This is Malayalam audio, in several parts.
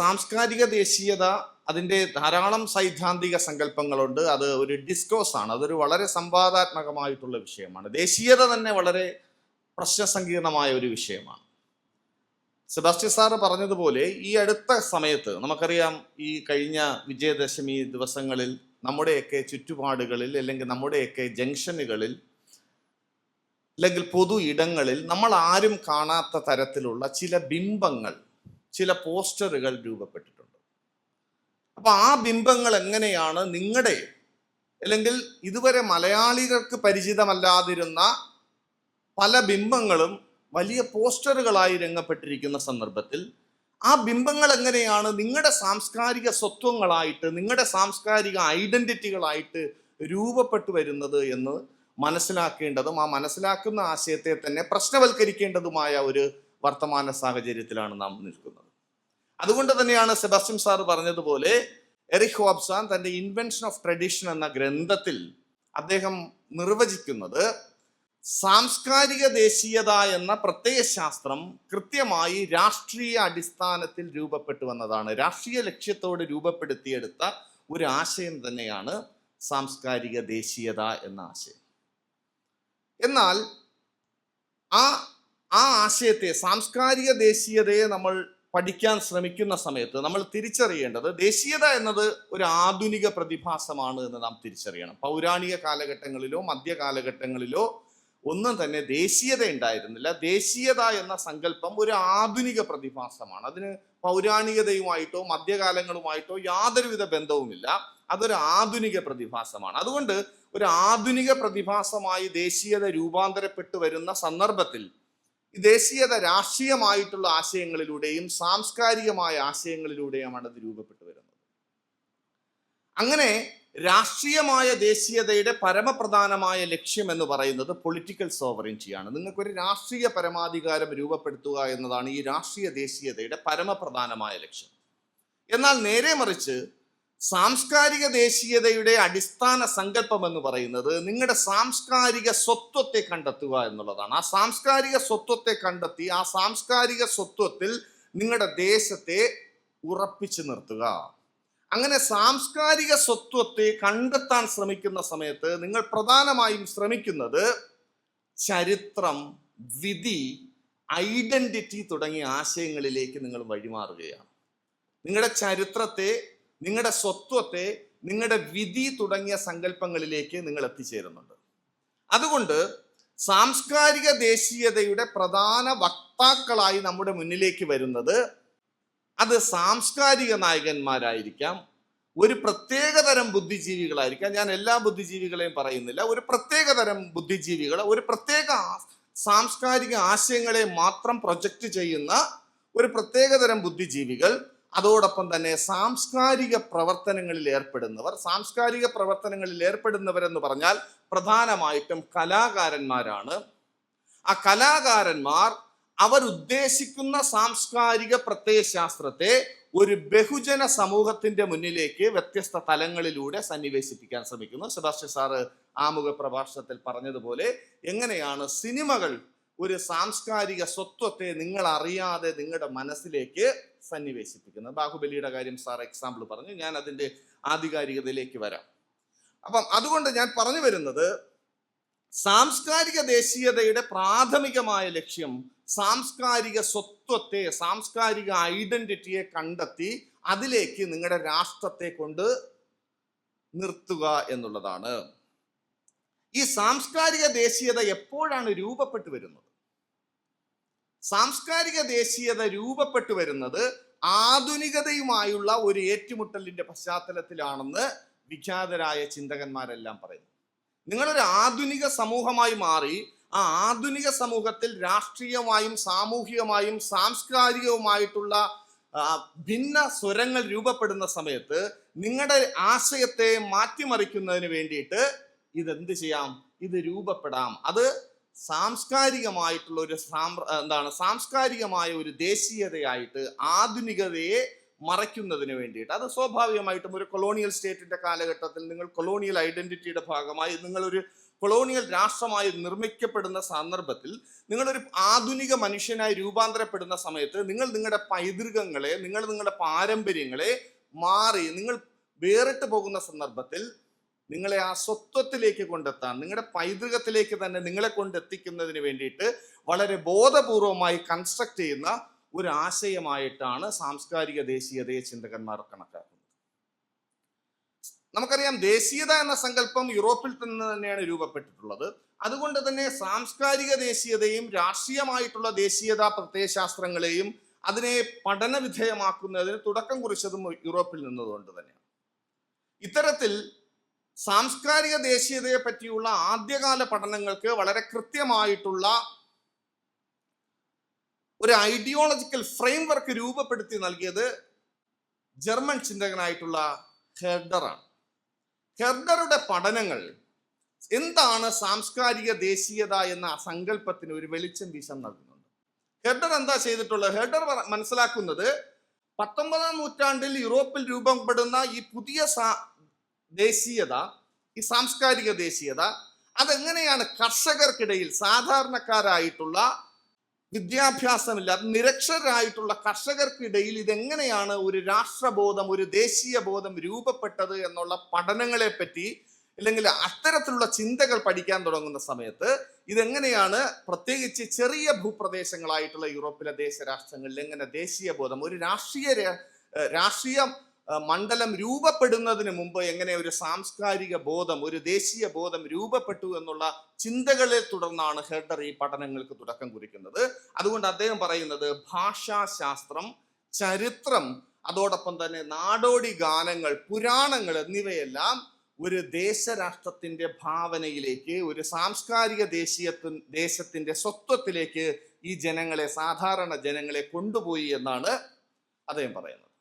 സാംസ്കാരിക ദേശീയത അതിന്റെ ധാരാളം സൈദ്ധാന്തിക സങ്കല്പങ്ങളുണ്ട്. അത് ഒരു ഡിസ്കോസ് ആണ് അതൊരു വളരെ സംവാദാത്മകമായിട്ടുള്ള വിഷയമാണ്. ദേശീയത തന്നെ വളരെ പ്രശ്നസങ്കീർണമായ ഒരു വിഷയമാണ്. സെബാസ്റ്റ്യൻ സാറ് പറഞ്ഞതുപോലെ ഈ അടുത്ത സമയത്ത് നമുക്കറിയാം ഈ കഴിഞ്ഞ വിജയദശമി ദിവസങ്ങളിൽ നമ്മുടെയൊക്കെ ചുറ്റുപാടുകളിൽ അല്ലെങ്കിൽ നമ്മുടെയൊക്കെ ജംഗ്ഷനുകളിൽ അല്ലെങ്കിൽ പൊതു ഇടങ്ങളിൽ നമ്മൾ ആരും കാണാത്ത തരത്തിലുള്ള ചില ബിംബങ്ങൾ ചില പോസ്റ്ററുകൾ രൂപപ്പെട്ടിട്ടുണ്ട്. അപ്പൊ ആ ബിംബങ്ങൾ എങ്ങനെയാണ് നിങ്ങളുടെ അല്ലെങ്കിൽ ഇതുവരെ മലയാളികൾക്ക് പരിചിതമല്ലാതിരുന്ന പല ബിംബങ്ങളും വലിയ പോസ്റ്ററുകളായി രംഗപ്പെട്ടിരിക്കുന്ന സന്ദർഭത്തിൽ ആ ബിംബങ്ങൾ എങ്ങനെയാണ് നിങ്ങളുടെ സാംസ്കാരിക സ്വത്വങ്ങളായിട്ട് നിങ്ങളുടെ സാംസ്കാരിക ഐഡന്റിറ്റികളായിട്ട് രൂപപ്പെട്ടു വരുന്നത് എന്ന് മനസ്സിലാക്കേണ്ടതും ആ മനസ്സിലാക്കുന്ന ആശയത്തെ തന്നെ പ്രശ്നവൽക്കരിക്കേണ്ടതുമായ ഒരു വർത്തമാന സാഹചര്യത്തിലാണ് നാം നിൽക്കുന്നത്. അതുകൊണ്ട് തന്നെയാണ് സെബാസ്റ്റ്യൻ സാർ പറഞ്ഞതുപോലെ എറിക് ഹോബ്സാൻ തന്റെ ഇൻവെൻഷൻ ഓഫ് ട്രഡീഷൻ എന്ന ഗ്രന്ഥത്തിൽ അദ്ദേഹം നിർവചിക്കുന്നത് സാംസ്കാരിക ദേശീയത എന്ന പ്രത്യയശാസ്ത്രം കൃത്യമായി രാഷ്ട്രീയ അടിസ്ഥാനത്തിൽ രൂപപ്പെട്ടു വന്നതാണ്. രാഷ്ട്രീയ ലക്ഷ്യത്തോട് രൂപപ്പെടുത്തിയെടുത്ത ഒരു ആശയം തന്നെയാണ് സാംസ്കാരിക ദേശീയത എന്ന ആശയം. എന്നാൽ ആ ആ ആശയത്തെ സാംസ്കാരിക ദേശീയതയെ നമ്മൾ പഠിക്കാൻ ശ്രമിക്കുന്ന സമയത്ത് നമ്മൾ തിരിച്ചറിയേണ്ടത് ദേശീയത എന്നത് ഒരു ആധുനിക പ്രതിഭാസമാണ് എന്ന് നാം തിരിച്ചറിയണം. പൗരാണിക കാലഘട്ടങ്ങളിലോ മധ്യകാലഘട്ടങ്ങളിലോ ഒന്നും തന്നെ ദേശീയത ഉണ്ടായിരുന്നില്ല. ദേശീയത എന്ന സങ്കല്പം ഒരു ആധുനിക പ്രതിഭാസമാണ്. അതിന് പൗരാണികതയുമായിട്ടോ മധ്യകാലങ്ങളുമായിട്ടോ യാതൊരുവിധ ബന്ധവുമില്ല. അതൊരു ആധുനിക പ്രതിഭാസമാണ്. അതുകൊണ്ട് ഒരു ആധുനിക പ്രതിഭാസമായി ദേശീയത രൂപാന്തരപ്പെട്ടു വരുന്ന സന്ദർഭത്തിൽ ദേശീയത രാഷ്ട്രീയമായിട്ടുള്ള ആശയങ്ങളിലൂടെയും സാംസ്കാരികമായ ആശയങ്ങളിലൂടെയുമാണ് അത് രൂപപ്പെട്ടു വരുന്നത്. അങ്ങനെ രാഷ്ട്രീയമായ ദേശീയതയുടെ പരമപ്രധാനമായ ലക്ഷ്യം എന്ന് പറയുന്നത് പൊളിറ്റിക്കൽ സോവറിന്റിയാണ് നിങ്ങൾക്കൊരു രാഷ്ട്രീയ പരമാധികാരം രൂപപ്പെടുത്തുക എന്നതാണ് ഈ രാഷ്ട്രീയ ദേശീയതയുടെ പരമപ്രധാനമായ ലക്ഷ്യം. എന്നാൽ നേരെ മറിച്ച് സാംസ്കാരിക ദേശീയതയുടെ അടിസ്ഥാന സങ്കല്പം എന്ന് പറയുന്നത് നിങ്ങളുടെ സാംസ്കാരിക സ്വത്വത്തെ കണ്ടെത്തുക എന്നുള്ളതാണ്. ആ സാംസ്കാരിക സ്വത്വത്തെ കണ്ടെത്തി ആ സാംസ്കാരിക സ്വത്വത്തിൽ നിങ്ങളുടെ ദേശത്തെ ഉറപ്പിച്ചു നിർത്തുക. അങ്ങനെ സാംസ്കാരിക സ്വത്വത്തെ കണ്ടെത്താൻ ശ്രമിക്കുന്ന സമയത്ത് നിങ്ങൾ പ്രധാനമായും ശ്രമിക്കുന്നത് ചരിത്രം വിധി ഐഡന്റിറ്റി തുടങ്ങിയ ആശയങ്ങളിലേക്ക് നിങ്ങൾ വഴിമാറുകയാണ്. നിങ്ങളുടെ ചരിത്രത്തെ നിങ്ങളുടെ സ്വത്വത്തെ നിങ്ങളുടെ വിധി തുടങ്ങിയ സങ്കല്പങ്ങളിലേക്ക് നിങ്ങൾ എത്തിച്ചേരുന്നുണ്ട്. അതുകൊണ്ട് സാംസ്കാരിക ദേശീയതയുടെ പ്രധാന വക്താക്കളായി നമ്മുടെ മുന്നിലേക്ക് വരുന്നത് അത് സാംസ്കാരിക നായകന്മാരായിരിക്കാം ഒരു പ്രത്യേകതരം ബുദ്ധിജീവികളായിരിക്കാം. ഞാൻ എല്ലാ ബുദ്ധിജീവികളെയും പറയുന്നില്ല. ഒരു പ്രത്യേകതരം ബുദ്ധിജീവികൾ ഒരു പ്രത്യേക സാംസ്കാരിക ആശയങ്ങളെ മാത്രം പ്രൊജക്റ്റ് ചെയ്യുന്ന ഒരു പ്രത്യേകതരം ബുദ്ധിജീവികൾ അതോടൊപ്പം തന്നെ സാംസ്കാരിക പ്രവർത്തനങ്ങളിൽ ഏർപ്പെടുന്നവർ സാംസ്കാരിക പ്രവർത്തനങ്ങളിൽ ഏർപ്പെടുന്നവരെന്ന് പറഞ്ഞാൽ പ്രധാനമായിട്ടും കലാകാരന്മാരാണ്. ആ കലാകാരന്മാർ അവരുദ്ദേശിക്കുന്ന സാംസ്കാരിക പ്രത്യയശാസ്ത്രത്തെ ഒരു ബഹുജന സമൂഹത്തിന്റെ മുന്നിലേക്ക് വ്യത്യസ്ത തലങ്ങളിലൂടെ സന്നിവേശിപ്പിക്കാൻ ശ്രമിക്കുന്നു. സെബാസ്റ്റ്യൻ സാറ് ആമുഖ പ്രഭാഷണത്തിൽ പറഞ്ഞതുപോലെ എങ്ങനെയാണ് സിനിമകൾ ഒരു സാംസ്കാരിക സ്വത്വത്തെ നിങ്ങൾ അറിയാതെ നിങ്ങളുടെ മനസ്സിലേക്ക് സന്നിവേശിപ്പിക്കുന്നത് ബാഹുബലിയുടെ കാര്യം സാർ എക്സാമ്പിൾ പറഞ്ഞു. ഞാൻ അതിന്റെ ആധികാരികതയിലേക്ക് വരാം. അപ്പം അതുകൊണ്ട് ഞാൻ പറഞ്ഞു വരുന്നത് സാംസ്കാരിക ദേശീയതയുടെ പ്രാഥമികമായ ലക്ഷ്യം സാംസ്കാരിക സ്വത്വത്തെ സാംസ്കാരിക ഐഡന്റിറ്റിയെ കണ്ടെത്തി അതിലേക്ക് നിങ്ങളുടെ രാഷ്ട്രത്തെ കൊണ്ട് നിർത്തുക എന്നുള്ളതാണ്. ഈ സാംസ്കാരിക ദേശീയത എപ്പോഴാണ് രൂപപ്പെട്ടു വരുന്നത്? സാംസ്കാരിക ദേശീയത രൂപപ്പെട്ടു വരുന്നത് ആധുനികതയുമായുള്ള ഒരു ഏറ്റുമുട്ടലിന്റെ പശ്ചാത്തലത്തിലാണെന്ന് വിഖ്യാതരായ ചിന്തകന്മാരെല്ലാം പറയുന്നു. നിങ്ങളൊരു ആധുനിക സമൂഹമായി മാറി ആ ആധുനിക സമൂഹത്തിൽ രാഷ്ട്രീയമായും സാമൂഹികമായും സാംസ്കാരികവുമായിട്ടുള്ള ഭിന്ന സ്വരങ്ങൾ രൂപപ്പെടുന്ന സമയത്ത് നിങ്ങളുടെ ആശയത്തെ മാറ്റിമറിക്കുന്നതിന് വേണ്ടിയിട്ട് ഇതെന്ത് ചെയ്യാം? ഇത് രൂപപ്പെടാം. അത് സാംസ്കാരികമായിട്ടുള്ള ഒരു എന്താണ് സാംസ്കാരികമായ ഒരു ദേശീയതയായിട്ട് ആധുനികതയെ മറയ്ക്കുന്നതിന് വേണ്ടിയിട്ട്. അത് സ്വാഭാവികമായിട്ടും ഒരു കൊളോണിയൽ സ്റ്റേറ്റിന്റെ കാലഘട്ടത്തിൽ നിങ്ങൾ കൊളോണിയൽ ഐഡന്റിറ്റിയുടെ ഭാഗമായി നിങ്ങളൊരു കൊളോണിയൽ രാഷ്ട്രമായി നിർമ്മിക്കപ്പെടുന്ന സന്ദർഭത്തിൽ നിങ്ങളൊരു ആധുനിക മനുഷ്യനായി രൂപാന്തരപ്പെടുന്ന സമയത്ത് നിങ്ങൾ നിങ്ങളുടെ പൈതൃകങ്ങളെ നിങ്ങൾ നിങ്ങളുടെ പാരമ്പര്യങ്ങളെ മാറി നിങ്ങൾ വേറിട്ട് പോകുന്ന സന്ദർഭത്തിൽ നിങ്ങളെ ആ സ്വത്വത്തിലേക്ക് കൊണ്ടെത്താൻ നിങ്ങളുടെ പൈതൃകത്തിലേക്ക് തന്നെ നിങ്ങളെ കൊണ്ടെത്തിക്കുന്നതിന് വേണ്ടിയിട്ട് വളരെ ബോധപൂർവമായി കൺസ്ട്രക്ട് ചെയ്യുന്ന ഒരു ആശയമായിട്ടാണ് സാംസ്കാരിക ദേശീയതയെ ചിന്തകന്മാർ കണക്കാക്കുന്നത്. നമുക്കറിയാം ദേശീയത എന്ന സങ്കല്പം യൂറോപ്പിൽ നിന്ന് തന്നെയാണ് രൂപപ്പെട്ടിട്ടുള്ളത്. അതുകൊണ്ട് തന്നെ സാംസ്കാരിക ദേശീയതയും രാഷ്ട്രീയമായിട്ടുള്ള ദേശീയത പ്രത്യയശാസ്ത്രങ്ങളെയും അതിനെ പഠന വിധേയമാക്കുന്നതിന് തുടക്കം കുറിച്ചതും യൂറോപ്പിൽ നിന്നതുകൊണ്ട് തന്നെയാണ്. ഇത്തരത്തിൽ സാംസ്കാരിക ദേശീയതയെ പറ്റിയുള്ള ആദ്യകാല പഠനങ്ങൾക്ക് വളരെ കൃത്യമായിട്ടുള്ള ഒരു ഐഡിയോളജിക്കൽ ഫ്രെയിംവർക്ക് രൂപപ്പെടുത്തി നൽകിയത് ജർമ്മൻ ചിന്തകനായിട്ടുള്ള ഹെർഡറാണ്. ഹെർഡറുടെ പഠനങ്ങൾ എന്താണ് സാംസ്കാരിക ദേശീയത എന്ന സങ്കല്പത്തിന് ഒരു വെളിച്ചം വീശം നൽകുന്നുണ്ട്. ഹെർഡർ എന്താ ചെയ്തിട്ടുള്ളത്? ഹെർഡർ മനസ്സിലാക്കുന്നത് പത്തൊമ്പതാം നൂറ്റാണ്ടിൽ യൂറോപ്പിൽ രൂപപ്പെടുന്ന ഈ പുതിയ ദേശീയത ഈ സാംസ്കാരിക ദേശീയത അതെങ്ങനെയാണ് കർഷകർക്കിടയിൽ സാധാരണക്കാരായിട്ടുള്ള വിദ്യാഭ്യാസമില്ലാത്ത നിരക്ഷരായിട്ടുള്ള കർഷകർക്കിടയിൽ ഇതെങ്ങനെയാണ് ഒരു രാഷ്ട്രബോധം ഒരു ദേശീയ ബോധം രൂപപ്പെട്ടത് എന്നുള്ള പഠനങ്ങളെ പറ്റി അല്ലെങ്കിൽ അത്തരത്തിലുള്ള ചിന്തകൾ പഠിക്കാൻ തുടങ്ങുന്ന സമയത്ത് ഇതെങ്ങനെയാണ് പ്രത്യേകിച്ച് ചെറിയ ഭൂപ്രദേശങ്ങളായിട്ടുള്ള യൂറോപ്പിലെ ദേശ രാഷ്ട്രങ്ങളിൽ എങ്ങനെ ദേശീയ ബോധം ഒരു രാഷ്ട്രീയ രാഷ്ട്രീയം മണ്ഡലം രൂപപ്പെടുന്നതിന് മുമ്പ് എങ്ങനെ ഒരു സാംസ്കാരിക ബോധം ഒരു ദേശീയ ബോധം രൂപപ്പെട്ടു എന്നുള്ള ചിന്തകളെ തുടർന്നാണ് ഹെർഡർ ഈ പഠനങ്ങൾക്ക് തുടക്കം കുറിക്കുന്നത്. അതുകൊണ്ട് അദ്ദേഹം പറയുന്നത് ഭാഷാശാസ്ത്രം ചരിത്രം അതോടൊപ്പം തന്നെ നാടോടി ഗാനങ്ങൾ പുരാണങ്ങൾ എന്നിവയെല്ലാം ഒരു ദേശരാഷ്ട്രത്തിന്റെ ഭാവനയിലേക്ക് ഒരു സാംസ്കാരിക ദേശീയത്വ ദേശത്തിന്റെ സ്വത്വത്തിലേക്ക് ഈ ജനങ്ങളെ സാധാരണ ജനങ്ങളെ കൊണ്ടുപോയി എന്നാണ് അദ്ദേഹം പറയുന്നത്.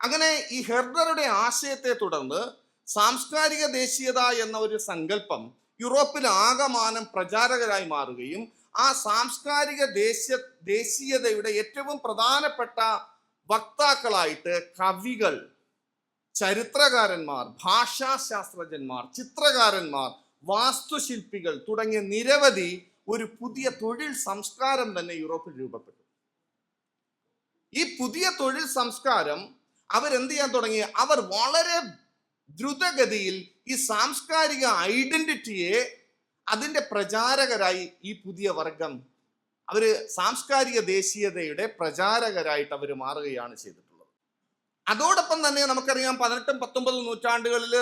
അങ്ങനെ ഈ ഹെർഡറുടെ ആശയത്തെ തുടർന്ന് സാംസ്കാരിക ദേശീയത എന്ന ഒരു സങ്കല്പം യൂറോപ്പിൽ ആകമാനം പ്രചാരകരായി മാറുകയും ആ സാംസ്കാരിക ദേശീയ ദേശീയതയുടെ ഏറ്റവും പ്രധാനപ്പെട്ട വക്താക്കളായിട്ട് കവികൾ ചരിത്രകാരന്മാർ ഭാഷാശാസ്ത്രജ്ഞന്മാർ ചിത്രകാരന്മാർ വാസ്തുശില്പികൾ തുടങ്ങിയ നിരവധി ഒരു പുതിയ തൊഴിൽ സംസ്കാരം തന്നെ യൂറോപ്പിൽ രൂപപ്പെട്ടു. ഈ പുതിയ തൊഴിൽ സംസ്കാരം അവരെന്ത് ചെയ്യാൻ തുടങ്ങി? അവർ വളരെ ദ്രുതഗതിയിൽ ഈ സാംസ്കാരിക ഐഡന്റിറ്റിയെ അതിന്റെ പ്രചാരകരായി ഈ പുതിയ വർഗം അവർ സാംസ്കാരിക ദേശീയതയുടെ പ്രചാരകരായിട്ട് അവർ മാറുകയാണ് ചെയ്തിട്ടുള്ളത്. അതോടൊപ്പം തന്നെ നമുക്കറിയാം പതിനെട്ടും പത്തൊമ്പതും നൂറ്റാണ്ടുകളിൽ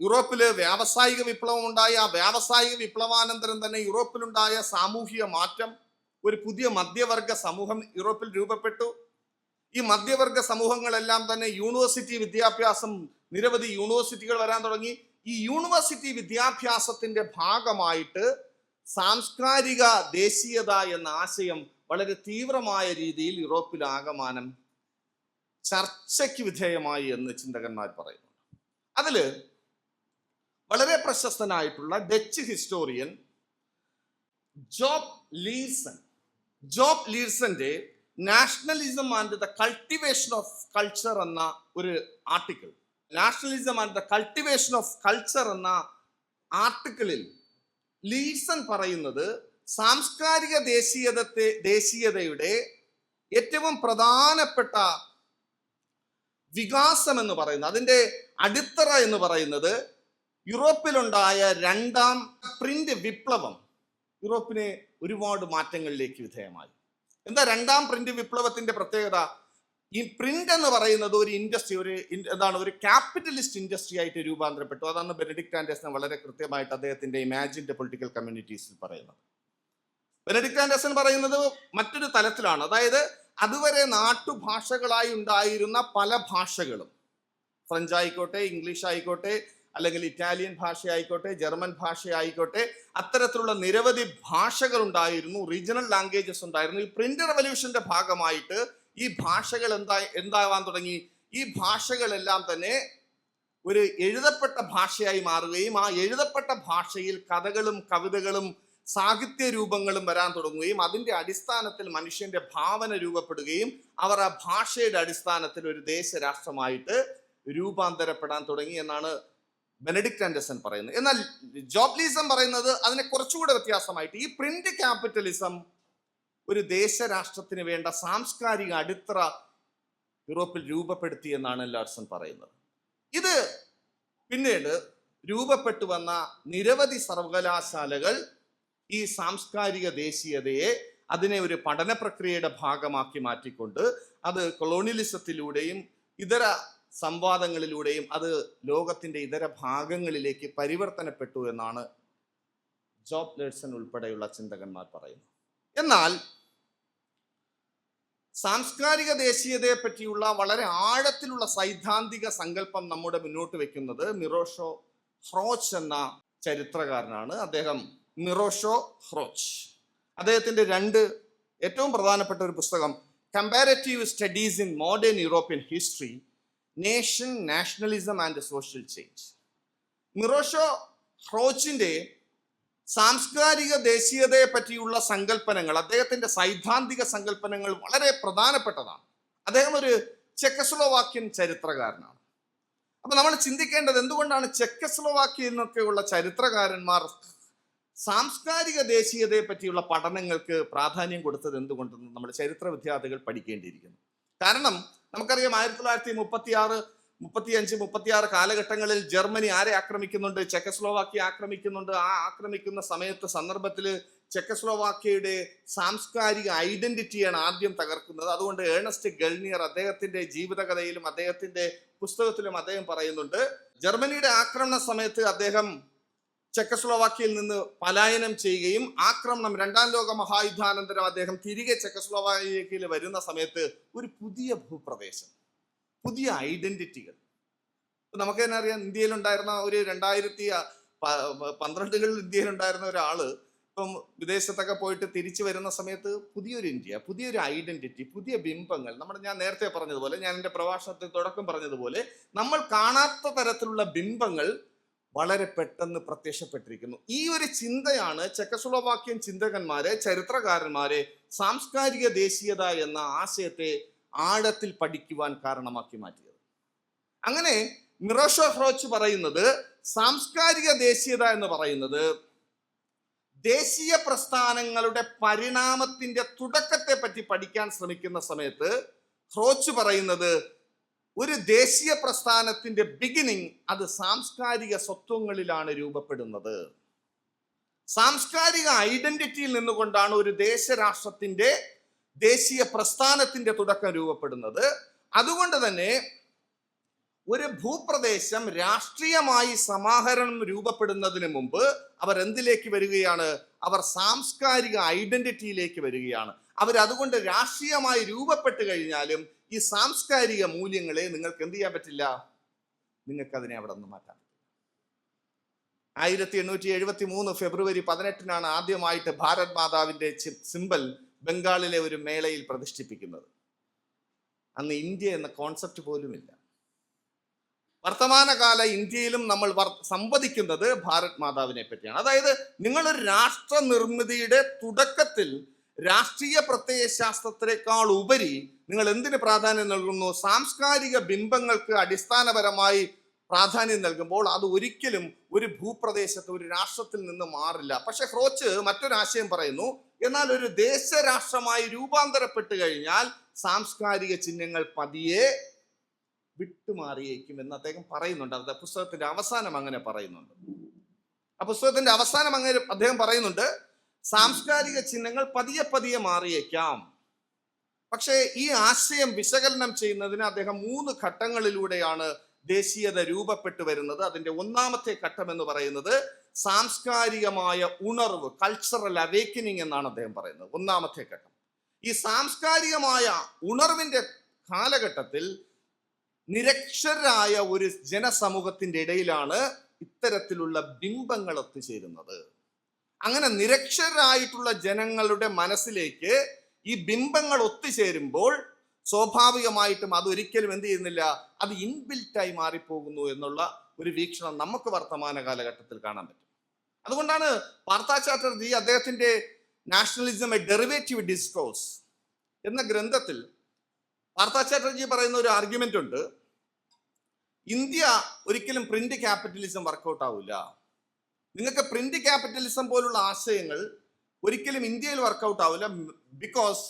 യൂറോപ്പിൽ വ്യാവസായിക വിപ്ലവം ഉണ്ടായി ആ വ്യാവസായിക വിപ്ലവാനന്തരം തന്നെ യൂറോപ്പിലുണ്ടായ സാമൂഹിക മാറ്റം ഒരു പുതിയ മധ്യവർഗ സമൂഹം യൂറോപ്പിൽ രൂപപ്പെട്ടു. ഈ മധ്യവർഗ സമൂഹങ്ങളെല്ലാം തന്നെ യൂണിവേഴ്സിറ്റി വിദ്യാഭ്യാസം നിരവധി യൂണിവേഴ്സിറ്റികൾ വരാൻ തുടങ്ങി. ഈ യൂണിവേഴ്സിറ്റി വിദ്യാഭ്യാസത്തിന്റെ ഭാഗമായിട്ട് സാംസ്കാരിക ദേശീയത എന്ന ആശയം വളരെ തീവ്രമായ രീതിയിൽ യൂറോപ്പിൽ ആകമാനം ചർച്ചയ്ക്ക് വിധേയമായി എന്ന് ചിന്തകന്മാർ പറയുന്നു. അതിൽ വളരെ പ്രശസ്തനായിട്ടുള്ള Dutch historian Joep Leerssen Joep ലീസന്റെ nationalism and the cultivation of culture എന്ന ഒരു article nationalism and the cultivation of culture എന്ന ആർട്ടിക്കിളിൽ ലീസൺ പറയുന്നത് സാംസ്കാരിക ദേശീയതത്തെ ദേശീയതയുടെ ഏറ്റവും പ്രധാനപ്പെട്ട വികാസം എന്ന് പറയുന്നത് അതിന്റെ അടിത്തറ എന്ന് പറയുന്നത് യൂറോപ്പിലുണ്ടായ രണ്ടാം പ്രിന്റ് വിപ്ലവം. യൂറോപ്പിനെ ഒരുപാട് മാറ്റങ്ങളിലേക്ക് വിധേയമായി. എന്താ രണ്ടാം പ്രിന്റ് വിപ്ലവത്തിന്റെ പ്രത്യേകത? ഈ പ്രിന്റ് എന്ന് പറയുന്നത് ഒരു ഇൻഡസ്ട്രി ഒരു എന്താണ് ഒരു ക്യാപിറ്റലിസ്റ്റ് ഇൻഡസ്ട്രി ആയിട്ട് രൂപാന്തരപ്പെട്ടു. അതാണ് ബെനഡിക്ട് ആൻഡേഴ്സൺ വളരെ കൃത്യമായിട്ട് അദ്ദേഹത്തിന്റെ ഇമാജിന്റെ പൊളിറ്റിക്കൽ കമ്മ്യൂണിറ്റീസിൽ പറയുന്നത്. ബെനഡിക്ട് ആൻഡേഴ്സൺ പറയുന്നത് മറ്റൊരു തലത്തിലാണ്. അതായത് അതുവരെ നാട്ടുഭാഷകളായി ഉണ്ടായിരുന്ന പല ഭാഷകളും. ഫ്രഞ്ച് ആയിക്കോട്ടെ ഇംഗ്ലീഷ് ആയിക്കോട്ടെ അല്ലെങ്കിൽ ഇറ്റാലിയൻ ഭാഷയായിക്കോട്ടെ ജർമ്മൻ ഭാഷയായിക്കോട്ടെ അത്തരത്തിലുള്ള നിരവധി ഭാഷകൾ ഉണ്ടായിരുന്നു റീജിയണൽ ലാംഗ്വേജസ് ഉണ്ടായിരുന്നു. ഈ പ്രിന്റ് റെവല്യൂഷന്റെ ഭാഗമായിട്ട് ഈ ഭാഷകൾ എന്താ എന്താവാൻ തുടങ്ങി? ഈ ഭാഷകളെല്ലാം തന്നെ ഒരു എഴുതപ്പെട്ട ഭാഷയായി മാറുകയും ആ എഴുതപ്പെട്ട ഭാഷയിൽ കഥകളും കവിതകളും സാഹിത്യ രൂപങ്ങളും വരാൻ തുടങ്ങുകയും അതിന്റെ അടിസ്ഥാനത്തിൽ മനുഷ്യന്റെ ഭാവന രൂപപ്പെടുകയും അവർ ആ ഭാഷയുടെ അടിസ്ഥാനത്തിൽ ഒരു ദേശരാഷ്ട്രമായിട്ട് രൂപാന്തരപ്പെടാൻ തുടങ്ങി എന്നാണ് ബെനഡിക്ട് ആൻഡർസൺ പറയുന്നത് എന്നാൽ ജോബ്ലിസം പറയുന്നത് അതിനെ കുറച്ചുകൂടെ വ്യത്യാസമായിട്ട് ഈ പ്രിന്റ് ക്യാപിറ്റലിസം ഒരു ദേശരാഷ്ട്രത്തിന് വേണ്ട സാംസ്കാരിക അടിത്തറ യൂറോപ്പിൽ രൂപപ്പെടുത്തി എന്നാണ് ലാർസൺ പറയുന്നത്. ഇത് പിന്നീട് രൂപപ്പെട്ടു വന്ന നിരവധി സർവകലാശാലകൾ ഈ സാംസ്കാരിക ദേശീയതയെ അതിനെ ഒരു പഠന പ്രക്രിയയുടെ ഭാഗമാക്കി മാറ്റിക്കൊണ്ട് അത് കൊളോണിയലിസത്തിലൂടെയും ഇതര സംവാദങ്ങളിലൂടെയും അത് ലോകത്തിന്റെ ഇതര ഭാഗങ്ങളിലേക്ക് പരിവർത്തനപ്പെട്ടു എന്നാണ് ജോബ് ലേഴ്സൺ ഉൾപ്പെടെയുള്ള ചിന്തകന്മാർ പറയുന്നത്. എന്നാൽ സാംസ്കാരിക ദേശീയതയെ പറ്റിയുള്ള വളരെ ആഴത്തിലുള്ള സൈദ്ധാന്തിക സങ്കല്പം നമ്മുടെ മുന്നോട്ട് വെക്കുന്നത് മിറോഷോ ഹ്രോച്ച് എന്ന ചരിത്രകാരനാണ്. അദ്ദേഹം മിറോഷോ ഹ്രോച്ച്. അദ്ദേഹത്തിന്റെ രണ്ട് ഏറ്റവും പ്രധാനപ്പെട്ട ഒരു പുസ്തകം comparative studies in modern European history nation nationalism and social change Miroslav ഹ്രോച്ചിന്റെ സാംസ്കാരിക ദേശീയതയെ പറ്റിയുള്ള സങ്കല്പനങ്ങൾ അദ്ദേഹത്തിന്റെ സൈദ്ധാന്തിക സങ്കല്പനങ്ങൾ വളരെ പ്രധാനപ്പെട്ടതാണ്. അദ്ദേഹം ഒരു ചെക്കസ്ലോവാക്യൻ ചരിത്രകാരനാണ്. അപ്പൊ നമ്മൾ ചിന്തിക്കേണ്ടത് എന്തുകൊണ്ടാണ് ചെക്കസ്ലോവാക്യയിൽ നിന്നൊക്കെയുള്ള ചരിത്രകാരന്മാർ സാംസ്കാരിക ദേശീയതയെ പറ്റിയുള്ള പഠനങ്ങൾക്ക് പ്രാധാന്യം കൊടുത്തത് എന്തുകൊണ്ടെന്ന് നമ്മൾ ചരിത്ര വിദ്യാർത്ഥികൾ പഠിക്കേണ്ടിയിരിക്കുന്നു. കാരണം നമുക്കറിയാം ആയിരത്തി തൊള്ളായിരത്തി മുപ്പത്തി ആറ് മുപ്പത്തി അഞ്ച് മുപ്പത്തി ആറ് കാലഘട്ടങ്ങളിൽ ജർമ്മനി ആരെ ആക്രമിക്കുന്നുണ്ട്? ചെക്കസ്ലോവാക്യ ആക്രമിക്കുന്നുണ്ട്. ആ ആക്രമിക്കുന്ന സമയത്ത് സന്ദർഭത്തിൽ ചെക്കസ്ലോവാക്യയുടെ സാംസ്കാരിക ഐഡന്റിറ്റിയാണ് ആദ്യം തകർക്കുന്നത്. അതുകൊണ്ട് ഏണസ്റ്റ് ഗൾനിയർ അദ്ദേഹത്തിന്റെ ജീവിതകഥയിലും അദ്ദേഹത്തിന്റെ പുസ്തകത്തിലും അദ്ദേഹം പറയുന്നുണ്ട് ജർമ്മനിയുടെ ആക്രമണ സമയത്ത് അദ്ദേഹം ചെക്കസ്ലോവാക്യയിൽ നിന്ന് പലായനം ചെയ്യുകയും ആക്രമണം രണ്ടാം ലോക മഹായുദ്ധാനന്തരം അദ്ദേഹം തിരികെ ചെക്കസ്ലോവാക്യയിൽ വരുന്ന സമയത്ത് ഒരു പുതിയ ഭൂപ്രദേശം പുതിയ ഐഡന്റിറ്റികൾ. നമുക്ക് തന്നെ അറിയാം ഇന്ത്യയിലുണ്ടായിരുന്ന ഒരു രണ്ടായിരത്തി പന്ത്രണ്ടുകളിൽ ഇന്ത്യയിലുണ്ടായിരുന്ന ഒരാൾ ഇപ്പം വിദേശത്തൊക്കെ പോയിട്ട് തിരിച്ചു വരുന്ന സമയത്ത് പുതിയൊരു ഇന്ത്യ പുതിയൊരു ഐഡന്റിറ്റി പുതിയ ബിംബങ്ങൾ. നമ്മൾ ഞാൻ നേരത്തെ പറഞ്ഞതുപോലെ ഞാൻ എന്റെ പ്രഭാഷണത്തിൽ തുടക്കം പറഞ്ഞതുപോലെ നമ്മൾ കാണാത്ത തരത്തിലുള്ള ബിംബങ്ങൾ വളരെ പെട്ടെന്ന് പ്രത്യക്ഷപ്പെട്ടിരിക്കുന്നു. ഈ ഒരു ചിന്തയാണ് ചെക്കസ്ലോവാക്യൻ ചിന്തകന്മാരെ ചരിത്രകാരന്മാരെ സാംസ്കാരിക ദേശീയത എന്ന ആശയത്തെ ആഴത്തിൽ പഠിക്കുവാൻ കാരണമാക്കി മാറ്റിയത്. അങ്ങനെ മിറോഷോ ഹ്രോച്ച് പറയുന്നത് സാംസ്കാരിക ദേശീയത എന്ന് പറയുന്നത് ദേശീയ പ്രസ്ഥാനങ്ങളുടെ പരിണാമത്തിന്റെ തുടക്കത്തെ പറ്റി പഠിക്കാൻ ശ്രമിക്കുന്ന സമയത്ത് ഹ്രോച്ച് പറയുന്നത് ഒരു ദേശീയ പ്രസ്ഥാനത്തിന്റെ ബിഗിനിങ് അത് സാംസ്കാരിക സ്വത്വങ്ങളിലാണ് രൂപപ്പെടുന്നത്. സാംസ്കാരിക ഐഡന്റിറ്റിയിൽ നിന്നുകൊണ്ടാണ് ഒരു ദേശരാഷ്ട്രത്തിന്റെ ദേശീയ പ്രസ്ഥാനത്തിന്റെ തുടക്കം രൂപപ്പെടുന്നത്. അതുകൊണ്ട് തന്നെ ഒരു ഭൂപ്രദേശം രാഷ്ട്രീയമായി സമാഹരണം രൂപപ്പെടുന്നതിന് മുമ്പ് അവർ എന്തിലേക്ക് വരികയാണ്? അവർ സാംസ്കാരിക ഐഡന്റിറ്റിയിലേക്ക് വരികയാണ്. അവർ അതുകൊണ്ട് രാഷ്ട്രീയമായി രൂപപ്പെട്ട് കഴിഞ്ഞാലും ഈ സാംസ്കാരിക മൂല്യങ്ങളെ നിങ്ങൾക്ക് എന്ത് ചെയ്യാൻ പറ്റില്ല? നിങ്ങൾക്ക് അതിനെ അവിടെ നിന്ന് പറ്റില്ല. ആയിരത്തി എണ്ണൂറ്റി എഴുപത്തി മൂന്ന് ഫെബ്രുവരി പതിനെട്ടിനാണ് ആദ്യമായിട്ട് ഭാരത് മാതാവിന്റെ സിമ്പൽ ബംഗാളിലെ ഒരു മേളയിൽ പ്രതിഷ്ഠിപ്പിക്കുന്നത്. അന്ന് ഇന്ത്യ എന്ന കോൺസെപ്റ്റ് പോലുമില്ല. വർത്തമാനകാല ഇന്ത്യയിലും നമ്മൾ സംവദിക്കുന്നത് ഭാരത് മാതാവിനെ പറ്റിയാണ്. അതായത് നിങ്ങളൊരു രാഷ്ട്ര നിർമ്മിതിയുടെ തുടക്കത്തിൽ രാഷ്ട്രീയ പ്രത്യയശാസ്ത്രത്തിനേക്കാൾ ഉപരി നിങ്ങൾ എന്തിന് പ്രാധാന്യം നൽകുന്നു? സാംസ്കാരിക ബിംബങ്ങൾക്ക് അടിസ്ഥാനപരമായി പ്രാധാന്യം നൽകുമ്പോൾ അത് ഒരിക്കലും ഒരു ഭൂപ്രദേശത്ത് ഒരു രാഷ്ട്രത്തിൽ നിന്ന് മാറില്ല. പക്ഷെ ഹ്രോച്ച് മറ്റൊരാശയം പറയുന്നു എന്നാൽ ഒരു ദേശരാഷ്ട്രമായി രൂപാന്തരപ്പെട്ട് കഴിഞ്ഞാൽ സാംസ്കാരിക ചിഹ്നങ്ങൾ പതിയെ വിട്ടുമാറിയേക്കും എന്ന് അദ്ദേഹം പറയുന്നുണ്ട്. അത് പുസ്തകത്തിന്റെ അവസാനം അങ്ങനെ പറയുന്നുണ്ട്. ആ പുസ്തകത്തിന്റെ അവസാനം അങ്ങനെ അദ്ദേഹം പറയുന്നുണ്ട് സാംസ്കാരിക ചിഹ്നങ്ങൾ പതിയെ പതിയെ മാറിയേക്കാം. പക്ഷേ ഈ ആശയം വിശകലനം ചെയ്യുന്നതിന് അദ്ദേഹം മൂന്ന് ഘട്ടങ്ങളിലൂടെയാണ് ദേശീയത രൂപപ്പെട്ടു വരുന്നത്. അതിന്റെ ഒന്നാമത്തെ ഘട്ടം എന്ന് പറയുന്നത് സാംസ്കാരികമായ ഉണർവ് കൾച്ചറൽ അവേക്കനിങ് എന്നാണ് അദ്ദേഹം പറയുന്നത്. ഒന്നാമത്തെ ഘട്ടം. ഈ സാംസ്കാരികമായ ഉണർവിന്റെ കാലഘട്ടത്തിൽ നിരക്ഷരായ ഒരു ജനസമൂഹത്തിന്റെ ഇടയിലാണ് ഇത്തരത്തിലുള്ള ബിംബങ്ങൾ ഒത്തുചേരുന്നത് അങ്ങനെ നിരക്ഷരായിട്ടുള്ള ജനങ്ങളുടെ മനസ്സിലേക്ക് ഈ ബിംബങ്ങൾ ഒത്തുചേരുമ്പോൾ സ്വാഭാവികമായിട്ടും അതൊരിക്കലും എന്ത് ചെയ്യുന്നില്ല അത് ഇൻബിൽറ്റായി മാറിപ്പോകുന്നു എന്നുള്ള ഒരു വീക്ഷണം നമുക്ക് വർത്തമാന കാലഘട്ടത്തിൽ കാണാൻ പറ്റും. അതുകൊണ്ടാണ് പാർത്താ ചാറ്റർജി അദ്ദേഹത്തിന്റെ നാഷണലിസം എ ഡെറിവേറ്റീവ് ഡിസ്കോഴ്സ് എന്ന ഗ്രന്ഥത്തിൽ പാർത്താ ചാറ്റർജി പറയുന്ന ഒരു ആർഗ്യുമെന്റ് ഉണ്ട്. ഇന്ത്യ ഒരിക്കലും പ്രിന്റ് ക്യാപിറ്റലിസം വർക്കൗട്ട് ആവില്ല. നിങ്ങൾക്ക് പ്രിന്റ് ക്യാപിറ്റലിസം പോലുള്ള ആശയങ്ങൾ ഒരിക്കലും ഇന്ത്യയിൽ വർക്കൗട്ട് ആവില്ല because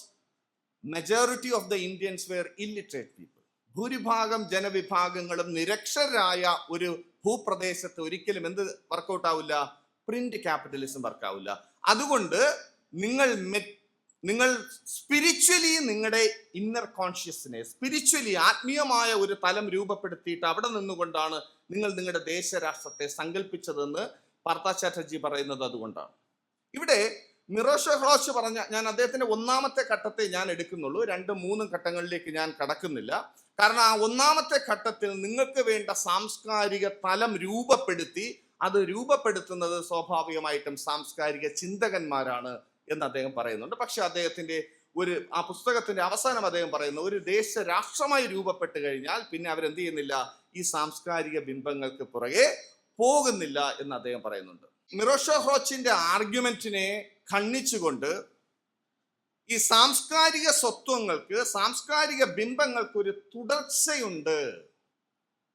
majority of the Indians were illiterate people ഭൂരിഭാഗം ജനവിഭാഗങ്ങളും നിരക്ഷരായ ഒരു ഭൂപ്രദേശത്ത് ഒരിക്കലും എന്ത് വർക്കൗട്ട് ആവില്ല? പ്രിന്റ് ക്യാപിറ്റലിസം വർക്കാവില്ല അതുകൊണ്ട് നിങ്ങൾ നിങ്ങൾ സ്പിരിച്വലി നിങ്ങളുടെ ഇന്നർ കോൺഷ്യസിനെ സ്പിരിച്വലി ആത്മീയമായ ഒരു തലം രൂപപ്പെടുത്തിയിട്ട് അവിടെ നിന്നുകൊണ്ടാണ് നിങ്ങൾ നിങ്ങളുടെ ദേശരാഷ്ട്രത്തെ സങ്കല്പിച്ചതെന്ന് പാർത്താ ചാറ്റർജി പറയുന്നത് അതുകൊണ്ടാണ്. ഇവിടെ മിറോഷ ഹ്രോഷ് പറഞ്ഞ ഞാൻ അദ്ദേഹത്തിന്റെ ഒന്നാമത്തെ ഘട്ടത്തെ ഞാൻ എടുക്കുന്നുള്ളൂ. രണ്ട് മൂന്നും ഘട്ടങ്ങളിലേക്ക് ഞാൻ കടക്കുന്നില്ല. കാരണം ആ ഒന്നാമത്തെ ഘട്ടത്തിൽ നിങ്ങൾക്ക് വേണ്ട സാംസ്കാരിക തലം രൂപപ്പെടുത്തി അത് രൂപപ്പെടുത്തുന്നത് സ്വാഭാവികമായിട്ടും സാംസ്കാരിക ചിന്തകന്മാരാണ് എന്ന് അദ്ദേഹം പറയുന്നുണ്ട്. പക്ഷെ അദ്ദേഹത്തിന്റെ ഒരു ആ പുസ്തകത്തിന്റെ അവസാനം അദ്ദേഹം പറയുന്നു ഒരു ദേശ രാഷ്ട്രമായി രൂപപ്പെട്ട് കഴിഞ്ഞാൽ പിന്നെ അവരെന്ത് ചെയ്യുന്നില്ല? ഈ സാംസ്കാരിക ബിംബങ്ങൾക്ക് പുറകെ പോകുന്നില്ല എന്ന് അദ്ദേഹം പറയുന്നുണ്ട്. മിറോഷോ ഹ്രോച്ചിന്റെ ആർഗ്യുമെന്റിനെ ഖണ്ഡിച്ചുകൊണ്ട് ഈ സാംസ്കാരിക സ്വത്വങ്ങൾക്ക് സാംസ്കാരിക ബിംബങ്ങൾക്ക് ഒരു തുടർച്ചയുണ്ട്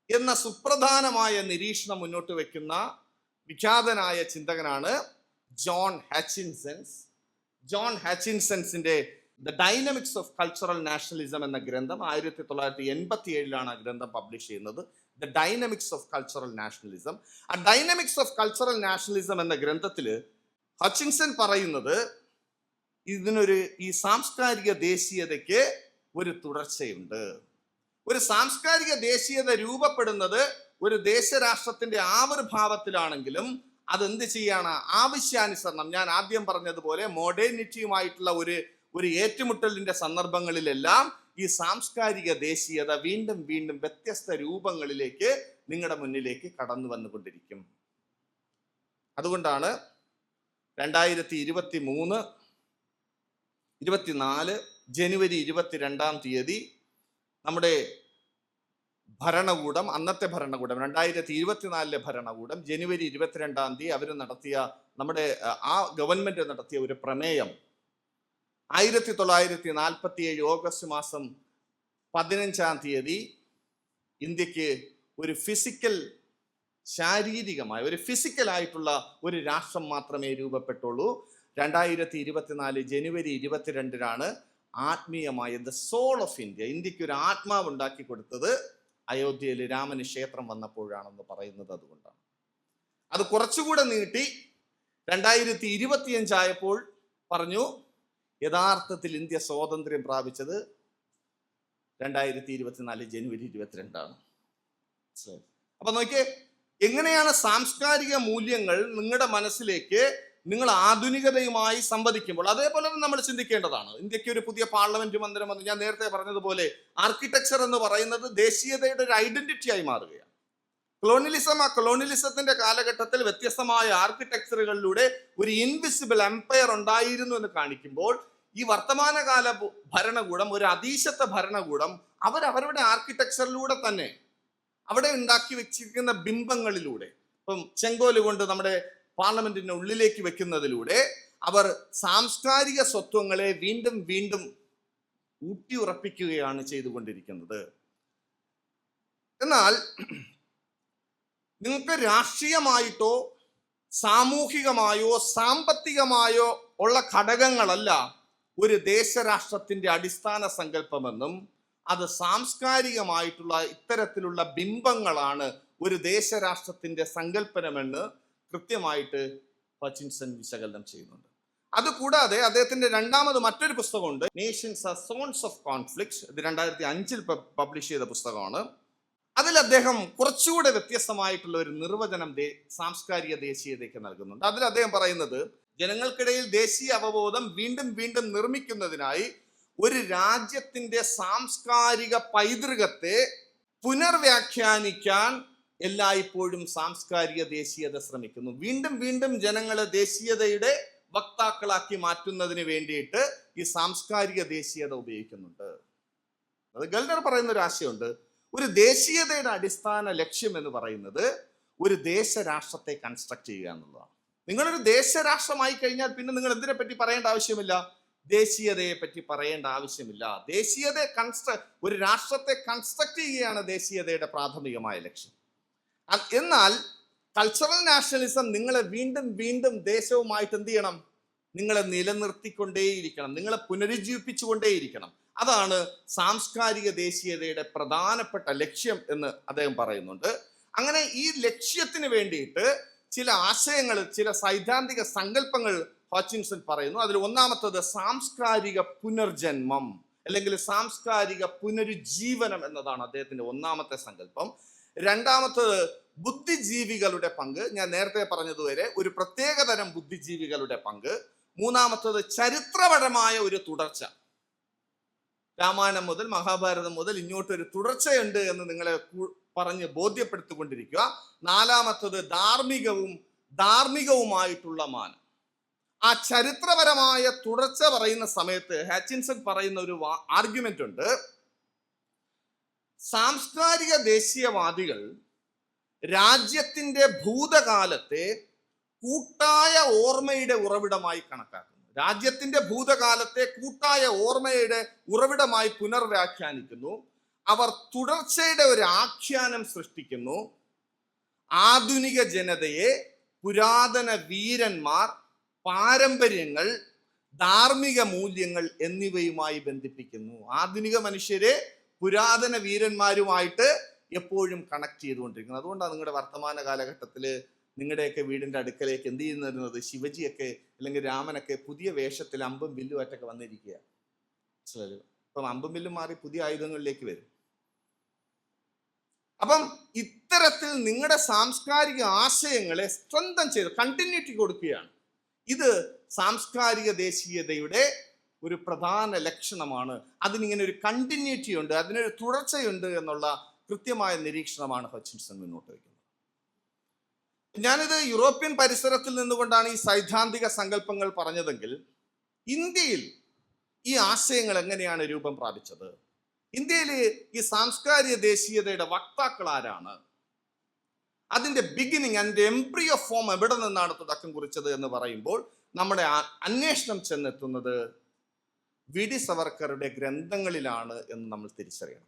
എന്ന സുപ്രധാനമായ നിരീക്ഷണം മുന്നോട്ട് വയ്ക്കുന്ന വിഖ്യാതനായ ചിന്തകനാണ് John Hutchinson's John ഹാച്ചിൻസൻസിന്റെ the dynamics of cultural nationalism എന്ന ഗ്രന്ഥം ആയിരത്തി തൊള്ളായിരത്തി എൺപത്തി ഏഴിലാണ് ആ ഗ്രന്ഥം പബ്ലിഷ് ചെയ്യുന്നത്. The dynamics of cultural nationalism ആ ഡൈനമിക്സ് ഓഫ് കൾച്ചറൽ നാഷണലിസം എന്ന ഗ്രന്ഥത്തിൽ ഹച്ചിൻസൺ പറയുന്നത് ഇതിനൊരു ഈ സാംസ്കാരിക ദേശീയതയ്ക്ക് ഒരു തുടർച്ചയുണ്ട്. ഒരു സാംസ്കാരിക ദേശീയത രൂപപ്പെടുന്നത് ഒരു ദേശരാഷ്ട്രത്തിന്റെ ആവിർഭാവത്തിലാണെങ്കിലും അതെന്ത് ചെയ്യാണ്? ആവശ്യാനുസരണം. ഞാൻ ആദ്യം പറഞ്ഞതുപോലെ മോഡേണിറ്റിയുമായിട്ടുള്ള ഒരു ഒരു ഏറ്റുമുട്ടലിന്റെ സന്ദർഭങ്ങളിലെല്ലാം ഈ സാംസ്കാരിക ദേശീയത വീണ്ടും വീണ്ടും വ്യത്യസ്ത രൂപങ്ങളിലേക്ക് നിങ്ങളുടെ മുന്നിലേക്ക് കടന്നു വന്നുകൊണ്ടിരിക്കും അതുകൊണ്ടാണ് രണ്ടായിരത്തി ഇരുപത്തി മൂന്ന് ഇരുപത്തിനാല് ജനുവരി ഇരുപത്തിരണ്ടാം തീയതി നമ്മുടെ ഭരണകൂടം അന്നത്തെ ഭരണകൂടം രണ്ടായിരത്തി ഇരുപത്തിനാലിലെ ഭരണകൂടം ജനുവരി ഇരുപത്തിരണ്ടാം തീയതി അവർ നടത്തിയ നമ്മുടെ ആ ഗവൺമെന്റ് നടത്തിയ ഒരു പ്രമേയം. ആയിരത്തി തൊള്ളായിരത്തി നാൽപ്പത്തി ഏഴ് ഓഗസ്റ്റ് മാസം പതിനഞ്ചാം തീയതി ഇന്ത്യയ്ക്ക് ഒരു ഫിസിക്കൽ ശാരീരികമായ ഒരു ഫിസിക്കലായിട്ടുള്ള ഒരു രാഷ്ട്രം മാത്രമേ രൂപപ്പെട്ടുള്ളൂ. രണ്ടായിരത്തി ഇരുപത്തിനാല് ജനുവരി ഇരുപത്തിരണ്ടിനാണ് ആത്മീയമായ ദ സോൾ ഓഫ് ഇന്ത്യ ഇന്ത്യയ്ക്ക് ഒരു ആത്മാവ് ഉണ്ടാക്കി കൊടുത്തത് അയോധ്യയിൽ രാമന് ക്ഷേത്രം വന്നപ്പോഴാണെന്ന് പറയുന്നത് അതുകൊണ്ടാണ്. അത് കുറച്ചുകൂടെ നീട്ടി രണ്ടായിരത്തി ഇരുപത്തിയഞ്ചായപ്പോൾ പറഞ്ഞു യഥാർത്ഥത്തിൽ ഇന്ത്യ സ്വാതന്ത്ര്യം പ്രാപിച്ചത് രണ്ടായിരത്തി ഇരുപത്തിനാല് ജനുവരി ഇരുപത്തിരണ്ടാണ്? അപ്പൊ നോക്കിയേ എങ്ങനെയാണ് സാംസ്കാരിക മൂല്യങ്ങൾ നിങ്ങളുടെ മനസ്സിലേക്ക് നിങ്ങൾ ആധുനികതയുമായി സംവദിക്കുമ്പോൾ? അതേപോലെ നമ്മൾ ചിന്തിക്കേണ്ടതാണ്. ഇന്ത്യയ്ക്ക് ഒരു പുതിയ പാർലമെന്റ് മന്ദിരം വന്ന് ഞാൻ നേരത്തെ പറഞ്ഞതുപോലെ ആർക്കിടെക്ചർ എന്ന് പറയുന്നത് ദേശീയതയുടെ ഒരു ഐഡന്റിറ്റി ആയി മാറുകയാണ്. കൊളോണിയലിസം ആ കൊളോണിയലിസത്തിന്റെ കാലഘട്ടത്തിൽ വ്യത്യസ്തമായ ആർക്കിടെക്ചറുകളിലൂടെ ഒരു ഇൻവിസിബിൾ എംപയർ ഉണ്ടായിരുന്നു എന്ന് കാണിക്കുമ്പോൾ ഈ വർത്തമാനകാല ഭരണകൂടം ഒരു അതീശത്വ ഭരണകൂടം അവർ അവരുടെ ആർക്കിടെക്ചറിലൂടെ തന്നെ അവിടെ ഉണ്ടാക്കി വെച്ചിരിക്കുന്ന ബിംബങ്ങളിലൂടെ ഇപ്പം ചെങ്കോൽ കൊണ്ട് നമ്മുടെ പാർലമെന്റിന്റെ ഉള്ളിലേക്ക് വെക്കുന്നതിലൂടെ അവർ സാംസ്കാരിക സ്വത്വങ്ങളെ വീണ്ടും വീണ്ടും ഊട്ടിയുറപ്പിക്കുകയാണ് ചെയ്തുകൊണ്ടിരിക്കുന്നത്. എന്നാൽ നിങ്ങൾക്ക് രാഷ്ട്രീയമായിട്ടോ സാമൂഹികമായോ സാമ്പത്തികമായോ ഉള്ള ഘടകങ്ങളല്ല ഒരു ദേശരാഷ്ട്രത്തിന്റെ അടിസ്ഥാന സങ്കല്പമെന്നും അത് സാംസ്കാരികമായിട്ടുള്ള ഇത്തരത്തിലുള്ള ബിംബങ്ങളാണ് ഒരു ദേശരാഷ്ട്രത്തിന്റെ സങ്കല്പനമെന്ന് കൃത്യമായിട്ട് ഹച്ചിൻസൺ വിശകലനം ചെയ്യുന്നുണ്ട്. അതുകൂടാതെ അദ്ദേഹത്തിന്റെ രണ്ടാമത് മറ്റൊരു പുസ്തകമുണ്ട് nations are zones of conflicts ഇത് രണ്ടായിരത്തി അഞ്ചിൽ പബ്ലിഷ് ചെയ്ത പുസ്തകമാണ്. അതിൽ അദ്ദേഹം കുറച്ചുകൂടെ വ്യത്യസ്തമായിട്ടുള്ള ഒരു നിർവചനം സാംസ്കാരിക ദേശീയതയ്ക്ക് നൽകുന്നുണ്ട്. അതിൽ അദ്ദേഹം പറയുന്നത് ജനങ്ങൾക്കിടയിൽ ദേശീയ അവബോധം വീണ്ടും വീണ്ടും നിർമ്മിക്കുന്നതിനായി ഒരു രാജ്യത്തിന്റെ സാംസ്കാരിക പൈതൃകത്തെ പുനർവ്യാഖ്യാനിക്കാൻ എല്ലായ്പ്പോഴും സാംസ്കാരിക ദേശീയത ശ്രമിക്കുന്നു. വീണ്ടും വീണ്ടും ജനങ്ങളെ ദേശീയതയുടെ വക്താക്കളാക്കി മാറ്റുന്നതിന് വേണ്ടിയിട്ട് ഈ സാംസ്കാരിക ദേശീയത ഉപയോഗിക്കുന്നുണ്ട്. അത് ഗൽഡർ പറയുന്ന ഒരു ആശയമുണ്ട്. ഒരു ദേശീയതയുടെ അടിസ്ഥാന ലക്ഷ്യം എന്ന് പറയുന്നത് ഒരു ദേശരാഷ്ട്രത്തെ കൺസ്ട്രക്ട് ചെയ്യുക എന്നുള്ളതാണ്. നിങ്ങളൊരു ദേശരാഷ്ട്രമായി കഴിഞ്ഞാൽ പിന്നെ നിങ്ങൾ എന്തിനെ പറ്റി പറയേണ്ട ആവശ്യമില്ല? ദേശീയതയെ പറ്റി പറയേണ്ട ആവശ്യമില്ല. ദേശീയതയെ കൺസ്ട്ര ഒരു രാഷ്ട്രത്തെ കൺസ്ട്രക്ട് ചെയ്യുകയാണ് ദേശീയതയുടെ പ്രാഥമികമായ ലക്ഷ്യം. എന്നാൽ കൾച്ചറൽ നാഷണലിസം നിങ്ങളെ വീണ്ടും വീണ്ടും ദേശവുമായിട്ട് എന്ത് ചെയ്യണം? നിങ്ങളെ നിലനിർത്തിക്കൊണ്ടേയിരിക്കണം. നിങ്ങളെ പുനരുജ്ജീവിപ്പിച്ചുകൊണ്ടേയിരിക്കണം. അതാണ് സാംസ്കാരിക ദേശീയതയുടെ പ്രധാനപ്പെട്ട ലക്ഷ്യം എന്ന് അദ്ദേഹം പറയുന്നുണ്ട്. അങ്ങനെ ഈ ലക്ഷ്യത്തിന് വേണ്ടിയിട്ട് ചില ആശയങ്ങൾ ചില സൈദ്ധാന്തിക സങ്കല്പങ്ങൾ ഹോച്ചിൻസൺ പറയുന്നു. അതിൽ ഒന്നാമത്തത് സാംസ്കാരിക പുനർജന്മം അല്ലെങ്കിൽ സാംസ്കാരിക പുനരുജ്ജീവനം എന്നതാണ് അദ്ദേഹത്തിന്റെ ഒന്നാമത്തെ സങ്കല്പം. രണ്ടാമത്തത് ബുദ്ധിജീവികളുടെ പങ്ക്. ഞാൻ നേരത്തെ പറഞ്ഞതുവരെ ഒരു പ്രത്യേകതരം ബുദ്ധിജീവികളുടെ പങ്ക്. മൂന്നാമത്തത് ചരിത്രപരമായ ഒരു തുടർച്ച. രാമായണം മുതൽ മഹാഭാരതം മുതൽ ഇങ്ങോട്ട് ഒരു തുടർച്ചയുണ്ട് എന്ന് നിങ്ങളെ പറഞ്ഞ് ബോധ്യപ്പെടുത്തിക്കൊണ്ടിരിക്കുക. നാലാമത്തത് ധാർമ്മികവും ധാർമ്മികവുമായിട്ടുള്ള മാനം. ആ ചരിത്രപരമായ തുടർച്ച പറയുന്ന സമയത്ത് ഹാച്ചിൻസൺ പറയുന്ന ഒരു ആർഗ്യുമെന്റ് ഉണ്ട്. സാംസ്കാരിക ദേശീയവാദികൾ രാജ്യത്തിന്റെ ഭൂതകാലത്തെ കൂട്ടായ ഓർമ്മയുടെ ഉറവിടമായി കണക്കാക്കുന്നു. രാജ്യത്തിന്റെ ഭൂതകാലത്തെ കൂട്ടായ ഓർമ്മയുടെ ഉറവിടമായി പുനർവ്യാഖ്യാനിക്കുന്നു. അവർ തുടർച്ചയുടെ ഒരു ആഖ്യാനം സൃഷ്ടിക്കുന്നു. ആധുനിക ജനതയെ പുരാതന വീരന്മാർ പാരമ്പര്യങ്ങൾ ധാർമ്മിക മൂല്യങ്ങൾ എന്നിവയുമായി ബന്ധിപ്പിക്കുന്നു. ആധുനിക മനുഷ്യരെ പുരാതന വീരന്മാരുമായിട്ട് എപ്പോഴും കണക്ട് ചെയ്തുകൊണ്ടിരിക്കുന്നത് അതുകൊണ്ടാണ് നിങ്ങളുടെ വർത്തമാന കാലഘട്ടത്തിൽ നിങ്ങളുടെയൊക്കെ വീടിന്റെ അടുക്കലേക്ക് എന്ത് ചെയ്യുന്നു വരുന്നത് ശിവജിയൊക്കെ അല്ലെങ്കിൽ രാമനൊക്കെ പുതിയ വേഷത്തിൽ അമ്പും ബില്ലും ആയിട്ടൊക്കെ വന്നിരിക്കുക. അപ്പം അമ്പും വില്ലും മാറി പുതിയ ആയുധങ്ങളിലേക്ക് വരും. അപ്പം ഇത്തരത്തിൽ നിങ്ങളുടെ സാംസ്കാരിക ആശയങ്ങളെ സ്വന്തം ചെയ്ത് കണ്ടിന്യൂറ്റി കൊടുക്കുകയാണ്. ഇത് സാംസ്കാരിക ദേശീയതയുടെ ഒരു പ്രധാന ലക്ഷണമാണ്. അതിനിങ്ങനെ ഒരു കണ്ടിന്യൂറ്റി ഉണ്ട് അതിനൊരു തുടർച്ചയുണ്ട് എന്നുള്ള കൃത്യമായ നിരീക്ഷണമാണ് ഹച്ചിൻസൺ മുന്നോട്ട് വയ്ക്കുന്നത് ഞാനിത് യൂറോപ്യൻ പരിസരത്തിൽ നിന്നുകൊണ്ടാണ് ഈ സൈദ്ധാന്തിക സങ്കല്പങ്ങൾ പറഞ്ഞതെങ്കിൽ ഇന്ത്യയിൽ ഈ ആശയങ്ങൾ എങ്ങനെയാണ് രൂപം പ്രാപിച്ചത്? ഇന്ത്യയിൽ ഈ സാംസ്കാരിക ദേശീയതയുടെ വക്താക്കൾ ആരാണ് അതിന്റെ ബിഗിനിങ് അതിന്റെ എംപ്രിയ ഫോം എവിടെ നിന്നാണ് തുടക്കം കുറിച്ചത് എന്ന് പറയുമ്പോൾ നമ്മുടെ അന്വേഷണം ചെന്നെത്തുന്നത് വി ഡി സവർക്കറുടെ ഗ്രന്ഥങ്ങളിലാണ് എന്ന് നമ്മൾ തിരിച്ചറിയണം.